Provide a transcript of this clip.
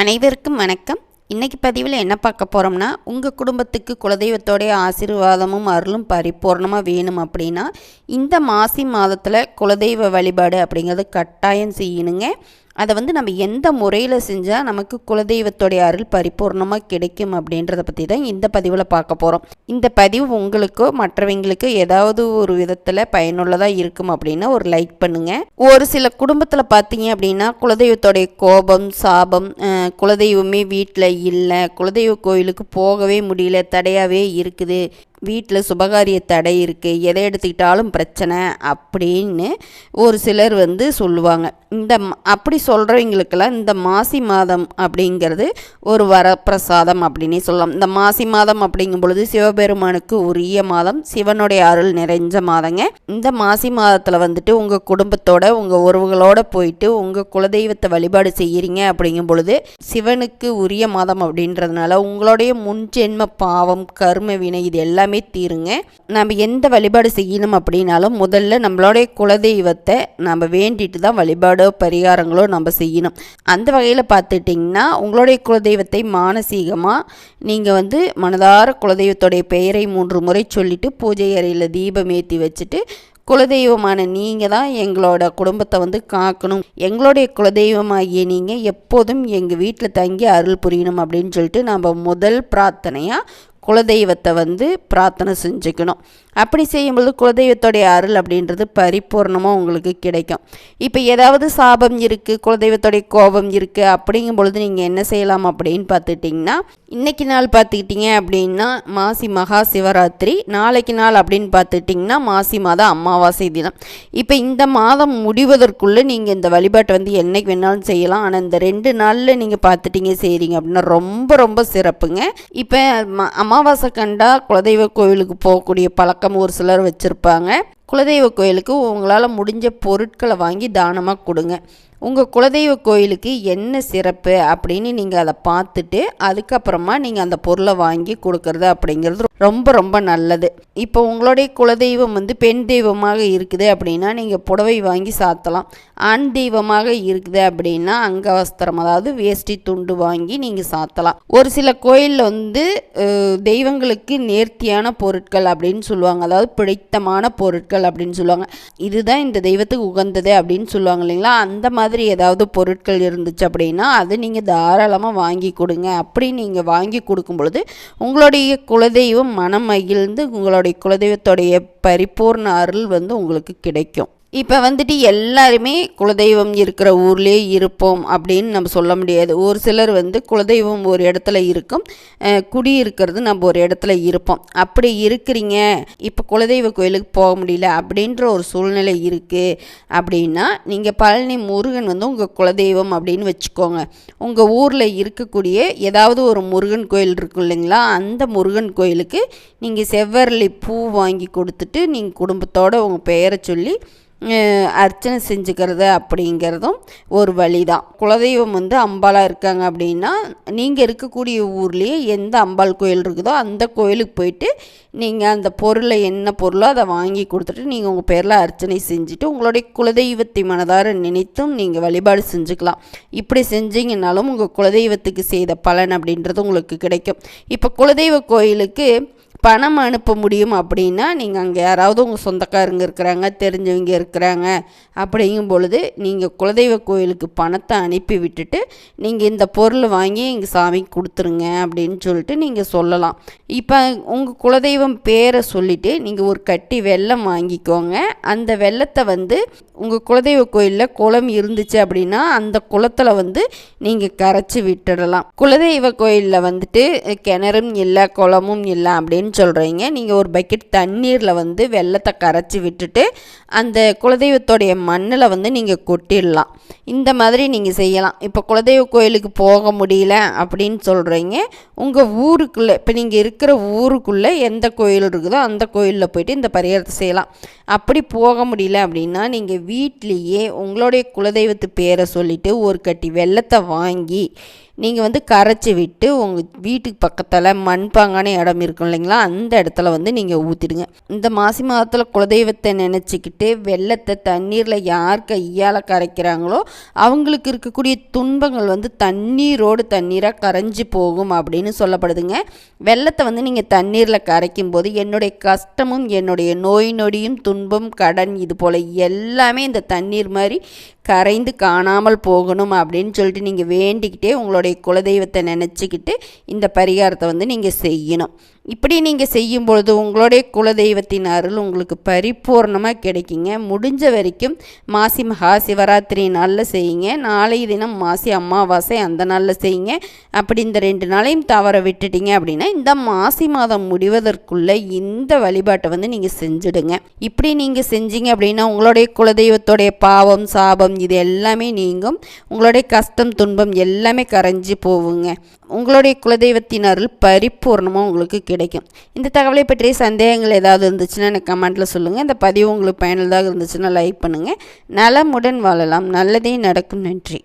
அனைவருக்கும் வணக்கம். இன்றைக்கி பதிவில் என்ன பார்க்க போகிறோம்னா உங்கள் குடும்பத்துக்கு குலதெய்வத்தோடைய ஆசீர்வாதமும் அருளும் பரிபூர்ணமாக வேணும் அப்படின்னா இந்த மாசி மாதத்தில் குலதெய்வ வழிபாடு அப்படிங்கிறது கட்டாயம் செய்யணுங்க. அதை வந்து நம்ம எந்த முறையில் செஞ்சால் நமக்கு குலதெய்வத்தோடைய அருள் பரிபூர்ணமாக கிடைக்கும் அப்படின்றத பற்றி தான் இந்த பதிவில் பார்க்க போகிறோம் இந்த பதிவு உங்களுக்கோ மற்றவங்களுக்கோ ஏதாவது ஒரு விதத்தில் பயனுள்ளதாக இருக்கும் அப்படின்னா ஒரு லைக் பண்ணுங்கள் ஒரு சில குடும்பத்தில் பார்த்தீங்க அப்படின்னா குலதெய்வத்தோடைய கோபம் சாபம் குலதெய்வமே வீட்டில் இல்லை குலதெய்வ கோயிலுக்கு போகவே முடியல தடையாகவே இருக்குது. வீட்டில் சுபகாரிய தடை இருக்குது எதை எடுத்துக்கிட்டாலும் பிரச்சனை அப்படின்னு ஒரு சிலர் வந்து சொல்லுவாங்க. இந்த அப்படி சொல்கிறவங்களுக்கெல்லாம் இந்த மாசி மாதம் அப்படிங்கிறது ஒரு வரப்பிரசாதம் அப்படின்னே சொல்லலாம். இந்த மாசி மாதம் அப்படிங்கும் பொழுது சிவபெருமானுக்கு உரிய மாதம் சிவனுடைய அருள் நிறைஞ்ச மாதங்க. இந்த மாசி மாதத்தில் வந்துட்டு உங்கள் குடும்பத்தோட உங்கள் உறவுகளோட போயிட்டு உங்கள் குலதெய்வத்தை வழிபாடு செய்கிறீங்க அப்படிங்கும் பொழுது சிவனுக்கு உரிய மாதம் அப்படின்றதுனால உங்களுடைய முன்ஜென்ம பாவம் கர்ம வினை இது எல்லாமே தீருங்க. நம்ம எந்த வழிபாடு செய்யணும் அப்படின்னாலும் முதல்ல நம்மளுடைய குலதெய்வத்தை நம்ம வேண்டிட்டு தான் வழிபாடோ பரிகாரங்களோ நம்ம செய்யணும். அந்த வகையில் பார்த்துட்டிங்கன்னா உங்களுடைய குலதெய்வத்தை மானசீகமாக நீங்கள் வந்து மனதார குலதெய்வத்துடைய பெயரை மூன்று முறை சொல்லிவிட்டு பூஜை அறையில் தீபம் ஏற்றி வச்சுட்டு குலதெய்வமான நீங்கள் தான் எங்களோட குடும்பத்தை வந்து காக்கணும். எங்களுடைய குலதெய்வமாகிய நீங்கள் எப்போதும் எங்கள் வீட்டில் தங்கி அருள் புரியணும் அப்படின்னு சொல்லிட்டு நம்ம முதல் பிரார்த்தனையாக குலதெய்வத்தை வந்து பிரார்த்தனை செஞ்சுக்கணும். அப்படி செய்யும்பொழுது குலதெய்வத்தோடைய அருள் அப்படின்றது பரிபூர்ணமாக உங்களுக்கு கிடைக்கும். இப்போ ஏதாவது சாபம் இருக்குது குலதெய்வத்தோடைய கோபம் இருக்குது அப்படிங்கும் பொழுது நீங்கள் என்ன செய்யலாம் அப்படின்னு பார்த்துட்டிங்கன்னா இன்னைக்கு நாள் பார்த்துக்கிட்டிங்க அப்படின்னா மாசி மகா சிவராத்திரி. நாளைக்கு நாள் அப்படின்னு பார்த்துட்டிங்கன்னா மாசி மாதம் அமாவாசை தினம். இப்போ இந்த மாதம் முடிவதற்குள்ளே நீங்கள் இந்த வழிபாட்டை வந்து என்னைக்கு வேணாலும் செய்யலாம். ஆனால் இந்த ரெண்டு நாளில் நீங்கள் பார்த்துட்டீங்க செய்கிறீங்க அப்படின்னா ரொம்ப ரொம்ப சிறப்புங்க. இப்போ அமாவாசை கண்டா குலதெய்வ கோவிலுக்கு போகக்கூடிய பழக்கம் ஒரு சிலர் வச்சுருப்பாங்க. குலதெய்வ கோயிலுக்கு உங்களால் முடிஞ்ச பொருட்களை வாங்கி தானமாக கொடுங்க. உங்கள் குலதெய்வ கோயிலுக்கு என்ன சிறப்பு அப்படின்னு நீங்கள் அதை பார்த்துட்டு அதுக்கப்புறமா நீங்கள் அந்த பொருளை வாங்கி கொடுக்கறது அப்படிங்கிறது ரொம்ப ரொம்ப நல்லது. இப்போ உங்களுடைய குலதெய்வம் வந்து பெண் தெய்வமாக இருக்குது அப்படின்னா நீங்கள் புடவை வாங்கி சாத்தலாம். ஆண் தெய்வமாக இருக்குது அப்படின்னா அங்கவஸ்திரம் அதாவது வேஷ்டி துண்டு வாங்கி நீங்கள் சாத்தலாம். ஒரு சில கோயிலில் வந்து தெய்வங்களுக்கு நேர்த்தியான பொருட்கள் அப்படின்னு சொல்லுவாங்க. அதாவது பிடித்தமான பொருட்கள் அப்படின்னு சொல்லுவாங்க. இதுதான் இந்த தெய்வத்துக்கு உகந்தது அப்படின்னு சொல்லுவாங்க இல்லைங்களா? அந்த மாதிரி ஏதாவது பொருட்கள் இருந்துச்சு அப்படின்னா அது நீங்கள் தாராளமாக வாங்கி கொடுங்க. அப்படி நீங்கள் வாங்கி கொடுக்கும் பொழுது உங்களுடைய குலதெய்வம் மனம் மகிழ்ந்து உங்களுடைய குலதெய்வத்துடைய பரிபூர்ண அருள் வந்து உங்களுக்கு கிடைக்கும். இப்போ வந்துட்டு எல்லாருமே குலதெய்வம் இருக்கிற ஊர்லேயே இருப்போம் அப்படின்னு நம்ம சொல்ல முடியாது. ஒரு சிலர் வந்து குலதெய்வம் ஒரு இடத்துல இருக்கும். குடி இருக்கிறது நம்ம ஒரு இடத்துல இருப்போம். அப்படி இருக்கிறீங்க இப்போ குலதெய்வ கோயிலுக்கு போக முடியல அப்படின்ற ஒரு சூழ்நிலை இருக்குது அப்படின்னா நீங்கள் பழனி முருகன் வந்து உங்கள் குலதெய்வம் அப்படின்னு வச்சுக்கோங்க. உங்கள் ஊரில் இருக்கக்கூடிய ஏதாவது ஒரு முருகன் கோயில் இருக்கும் இல்லைங்களா அந்த முருகன் கோயிலுக்கு நீங்கள் செவ்வரளி பூ வாங்கி கொடுத்துட்டு நீங்கள் குடும்பத்தோடு உங்கள் பெயரை சொல்லி அர்ச்சனை செஞ்சுக்கிறது அப்படிங்கிறதும் ஒரு வழி தான் குலதெய்வம் வந்து அம்பாலாக இருக்காங்க அப்படின்னா நீங்கள் இருக்கக்கூடிய ஊர்லேயே எந்த அம்பாள் கோயில் இருக்குதோ அந்த கோயிலுக்கு போயிட்டு நீங்கள் அந்த பொருளை என்ன பொருளோ அதை வாங்கி கொடுத்துட்டு நீங்கள் உங்கள் பேரில் அர்ச்சனை செஞ்சுட்டு உங்களுடைய குலதெய்வத்தை மனதார நினைத்தும் நீங்கள் வழிபாடு செஞ்சுக்கலாம். இப்படி செஞ்சீங்கன்னாலும் உங்கள் குலதெய்வத்துக்கு செய்த பலன் அப்படின்றது உங்களுக்கு கிடைக்கும். இப்போ குலதெய்வ கோயிலுக்கு பணம் அனுப்ப முடியும் அப்படின்னா நீங்கள் அங்கே யாராவது உங்கள் சொந்தக்காரங்க இருக்கிறாங்க தெரிஞ்சவங்க இருக்கிறாங்க அப்படிங்கும் பொழுது நீங்கள் குலதெய்வ கோயிலுக்கு பணத்தை அனுப்பி விட்டுட்டு நீங்கள் இந்த பொருள் வாங்கி எங்கள் சாமிக்கு கொடுத்துருங்க அப்படின்னு சொல்லிட்டு நீங்கள் சொல்லலாம். இப்போ உங்கள் குலதெய்வம் பேரை சொல்லிவிட்டு நீங்கள் ஒரு கட்டி வெல்லம் வாங்கிக்கோங்க. அந்த வெள்ளத்தை வந்து உங்கள் குலதெய்வ கோயிலில் குளம் இருந்துச்சு அப்படின்னா அந்த குளத்தில் வந்து நீங்கள் கரைச்சி விட்டுடலாம். குலதெய்வ கோயிலில் வந்துட்டு கிணறும் இல்லை குளமும் இல்லை அப்படின்னு சொல்கிறீங்க நீங்கள் ஒரு பக்கெட் தண்ணீரில் வந்து வெள்ளத்தை கரைச்சி விட்டுட்டு அந்த குலதெய்வத்தோடைய மண்ணில் வந்து நீங்கள் கொட்டிடலாம். இந்த மாதிரி நீங்கள் செய்யலாம். இப்போ குலதெய்வ கோயிலுக்கு போக முடியல அப்படின்னு சொல்கிறீங்க உங்கள் ஊருக்குள்ளே இப்போ நீங்கள் இருக்கிற ஊருக்குள்ளே எந்த கோயில் இருக்குதோ அந்த கோயிலில் போயிட்டு இந்த பரிகாரத்தை செய்யலாம். அப்படி போக முடியல அப்படின்னா நீங்கள் வீட்லேயே உங்களுடைய குலதெய்வத்து பேரை சொல்லிவிட்டு ஒரு கட்டி வெள்ளத்தை வாங்கி நீங்கள் வந்து கரைச்சி விட்டு உங்கள் வீட்டுக்கு பக்கத்தில் மண்பாங்கான இடம் இருக்கும் இல்லைங்களா? அந்த இடத்துல வந்து நீங்கள் ஊற்றிடுங்க இந்த மாசி மாதத்தில் குலதெய்வத்தை நினச்சிக்கிட்டு வெள்ளத்தை தண்ணீரில் யார் கையால் கரைக்கிறாங்களோ அவங்களுக்கு இருக்கக்கூடிய துன்பங்கள் வந்து தண்ணீரோடு தண்ணீராக கரைஞ்சி போகும் அப்படின்னு சொல்லப்படுதுங்க. வெள்ளத்தை வந்து நீங்கள் தண்ணீரில் கரைக்கும் போது என்னுடைய கஷ்டமும் என்னுடைய நோய் நொடியும் துன்பம் கடன் இது போல் எல்லாமே இந்த தண்ணீர் மாதிரி கரைந்து காணாமல் போகணும் அப்படின்னு சொல்லிட்டு நீங்கள் வேண்டிக்கிட்டே உங்களோட உங்களுடைய குலதெய்வத்தை நினச்சிக்கிட்டு இந்த பரிகாரத்தை வந்து நீங்கள் செய்யணும். இப்படி நீங்கள் செய்யும்பொழுது உங்களுடைய குலதெய்வத்தின் அருள் உங்களுக்கு பரிபூர்ணமாக கிடைக்குங்க. முடிஞ்ச வரைக்கும் மாசி மகா சிவராத்திரி நாளில் செய்யுங்க. நாளைய தினம் மாசி அமாவாசை அந்த நாளில் செய்யுங்க. அப்படி இந்த ரெண்டு நாளையும் தவற விட்டுட்டீங்க அப்படின்னா இந்த மாசி மாதம் முடிவதற்குள்ளே இந்த வழிபாட்டை வந்து நீங்கள் செஞ்சுடுங்க. இப்படி நீங்கள் செஞ்சீங்க அப்படின்னா உங்களுடைய குலதெய்வத்தோடைய பாவம் சாபம் இது எல்லாமே நீங்கும். உங்களுடைய கஷ்டம் துன்பம் எல்லாமே கரைஞ்சி போகுங்க. உங்களுடைய குலதெய்வத்தின் அருள் பரிபூர்ணமாக உங்களுக்கு கிடைக்கும். இந்த தகவலை பற்றிய சந்தேகங்கள் ஏதாவது இருந்துச்சுன்னா எனக்கு கமெண்ட்டில் சொல்லுங்கள் இந்த பதிவு உங்களுக்கு பயனுள்ளதாக இருந்துச்சுன்னா லைக் பண்ணுங்கள் நலமுடன் வாழலாம். நல்லதே நடக்கும். நன்றி.